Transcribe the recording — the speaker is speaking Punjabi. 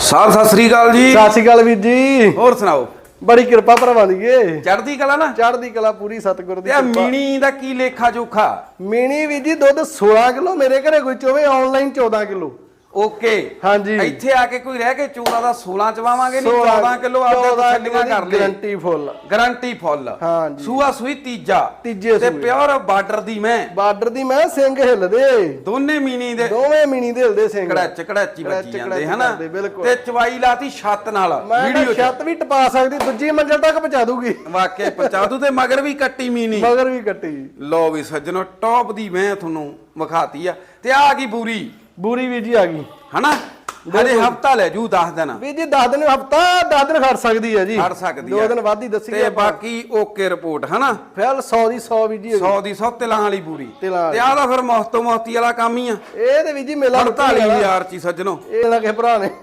ਸਾਹਿਬ ਸਤਿ ਸ੍ਰੀ ਅਕਾਲ ਜੀ। ਸਤਿ ਸ਼੍ਰੀ ਅਕਾਲ ਵੀਰ ਜੀ। ਹੋਰ ਸੁਣਾਓ? ਬੜੀ ਕਿਰਪਾ ਭਰਾਵਾਂ ਦੀ ਏ। ਚੜ੍ਹਦੀ ਕਲਾ ਨਾ? ਚੜ੍ਹਦੀ ਕਲਾ ਪੂਰੀ ਸਤਿਗੁਰ ਦੀ ਤੇ ਆ ਕਿਰਪਾ। ਮੀਣੀ ਦਾ ਕੀ ਲੇਖਾ ਜੋਖਾ ਮੀਣੀ ਵੀਰ ਜੀ ਦੁੱਧ 16 ਕਿਲੋ ਮੇਰੇ ਘਰੇ ਕੋਈ ਚੋਵੇ ਆਨਲਾਈਨ 14 ਕਿਲੋ। ਓਕੇ। ਹਾਂਜੀ। ਇੱਥੇ ਆ ਕੇ ਕੋਈ ਰਹਿ ਕੇ 14 ਦਾ 16 ਚਵਾਵਾਂਗੇ ਨਹੀਂ 14 ਕਿਲੋ ਆਪਦੇ ਤਸੱਲੀਆਂ ਕਰ ਲਈ ਗਰੰਟੀ ਫੁੱਲ। Guarantee full. ਹਾਂਜੀ। ਸੂਆ ਸੂਈ ਤੀਜਾ। ਤੀਜੇ ਤੇ। ਪਿਓਰ ਬਾਰਡਰ ਦੀ ਮੈਂ। ਬਾਰਡਰ ਦੀ ਮੈਂ ਸਿੰਘ ਹਿੱਲਦੇ। ਦੋਨੇ ਮੀਣੀ ਦੇ। ਦੋਵੇਂ ਮੀਣੀ ਦੇ ਹਿੱਲਦੇ ਸਿੰਘ। ਕੜਾਚ ਕੜਾਚੀ ਵੱਜੀ ਜਾਂਦੇ ਹਨਾ। ਤੇ ਚਵਾਈ ਲਾਤੀ ਛੱਤ ਨਾਲ ਵੀਡੀਓ ਛੱਤ ਵੀ ਟਪਾ ਸਕਦੀ ਦੂਜੀ ਮੰਜ਼ਲ ਤੱਕ ਪਹੁੰਚਾ ਦੂਗੀ। ਵਾਕਿਆ ਪਚਾਦੂ ਤੇ ਮਗਰ ਵੀ ਕੱਟੀ ਮੀਣੀ। ਮਗਰ ਵੀ ਕੱਟੀ। ਲੋ ਵੀ ਸੱਜਣੋ ਟੌਪ ਦੀ ਮੈਂ ਤੁਹਾਨੂੰ ਵਿਖਾਤੀ ਆ। ਤੇ ਆ ਆ ਗਈ ਬੂਰੀ। ਬੂਰੀ ਵੀਰ ਜੀ ਆ ਗਈ। ਹਨਾ? ਹਲੇ ਹਫਤਾ ਲੈ ਜੂ 10 ਦਿਨ। ਵੀਰ ਜੀ 10 ਦਿਨ ਹਫਤਾ 10 ਦਿਨ ਖੜ ਸਕਦੀ ਹੈ ਜੀ। ਖੜ ਸਕਦੀ ਦੋ ਆ ਦਿਨ ਵੱਧ ਹੀ ਦੱਸੀ ਤੇ ਬਾਕੀ ਓਕੇ ਰਿਪੋਰਟ ਹਨਾ? ਫਿਲ 100 ਦੀ 100 ਵੀਰ ਜੀ 100 ਦੀ 100 ਤਿਲਾਂ ਵਾਲੀ ਬੂਰੀ। ਤੇ ਆਹ ਤਾਂ ਫਿਰ ਮੋਹਤੋ ਮੋਹਤੀ ਵਾਲਾ ਕੰਮ ਹੀ ਆ। ਇਹ ਤੇ ਵੀਰ ਜੀ ਮੇਲਾ 48000 ਚ ਹੀ ਸੱਜਣੋ। ਇਹ ਕਿਸੇ ਭਰਾ ਨੇ